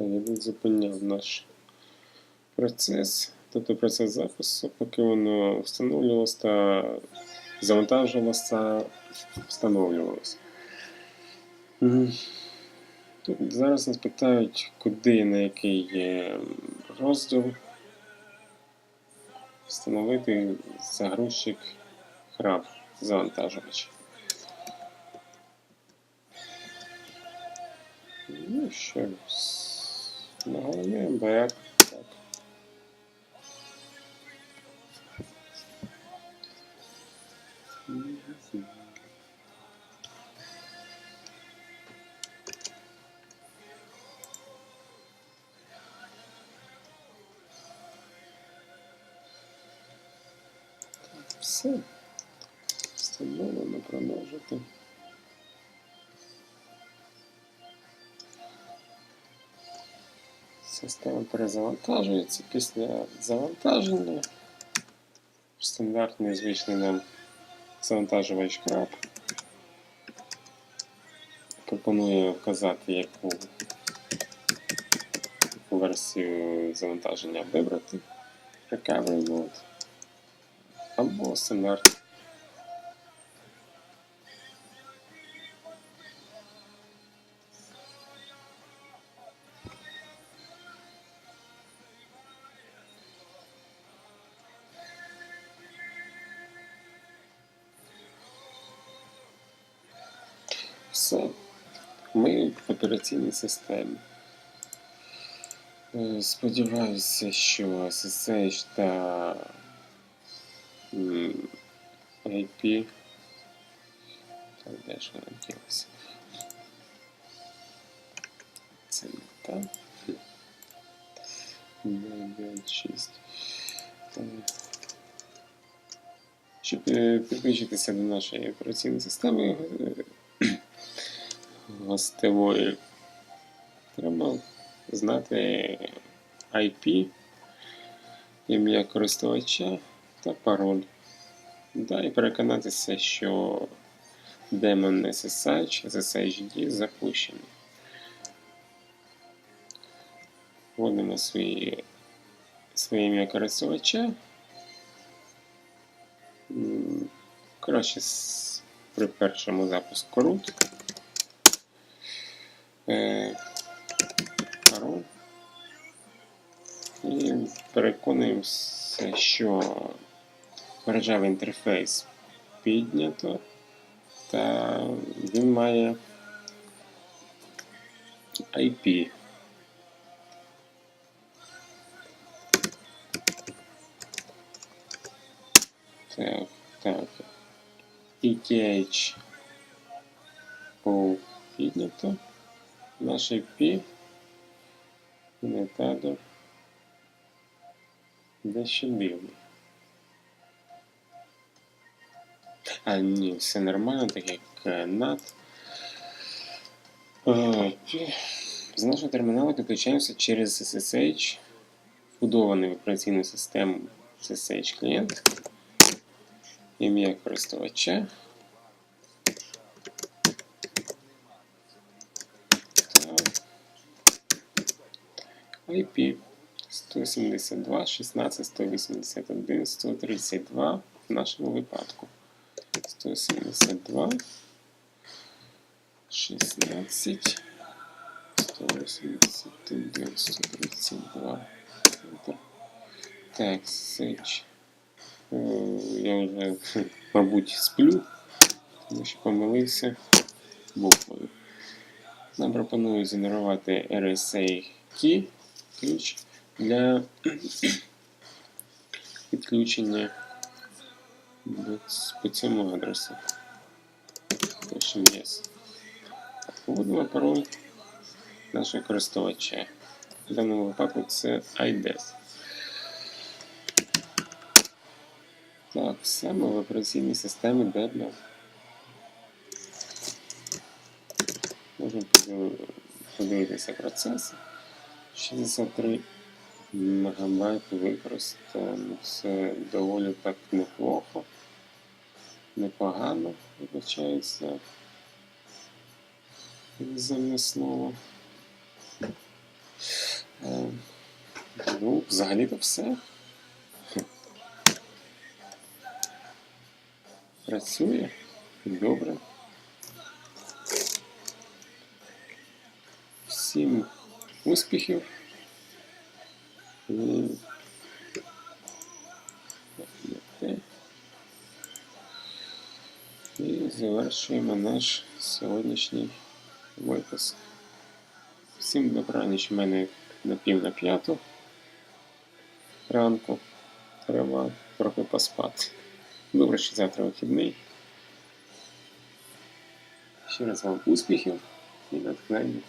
Я тут зупиняв наш процес, тобто процес запису, поки воно встановлювалося та завантажувалося та встановлювалося. Тут зараз нас питають, куди на який розділ встановити загрузчик храб завантажувач. Ну що, с- на голові МБР. Так. Все. Встановлено продовжити. Система перезавантажується після завантаження. Стандартний звичний нам завантажувач краб. Пропоную вказати, яку, версію завантаження вибрати. Recovery Mode або стандарт. Все. Ми в операційній системі. Е, Сподіваюся, що SSH та IP. Так, де ж вона ділася? Це не та. 996. Так. Щоб е, підключитися до нашої операційної системи е, гостевої, треба знати IP, ім'я користувача та пароль. Да, і переконатися, що демон SSH, SSHD запущений. Вводимо свої, своє ім'я користувача. Краще при першому запуску root. Е. І переконуємося, що мережевий інтерфейс піднято, та він має IP. Так, так. ETH був піднято. Наш IP. Метадор. Дещо дивно. А ні, все нормально, так як е, NAT. Е, З нашого терміналу підключаємося через SSH, вбудований в операційну систему SSH клієнт, ім'я користувача. та IP 172, 16, 181, 132 в нашому випадку. 172, 16, 181, 132. Так, сеч. Е, Я вже, мабуть, сплю, тому що помилився буквою. Нам пропонують згенерувати RSA key, ключ для підключення по цьому адресу. Yes. Вводимо пароль нашого користувача. В даному випадку це IDES. Так, саме в операційній системі Debian. Можемо подивитися процеси. 63 МБ використано. Це доволі так неплохо. Непогано, вибачається. Іноземне слово. Е, Ну, взагалі-то все. Працює. Добре. Всім успіхів. І... Завершуємо наш сьогоднішній випуск. Всім добраніч. У мене на пів на п'яту ранку. Треба трохи поспати. Добре, що завтра вихідний. Ще раз вам успіхів і натхнення.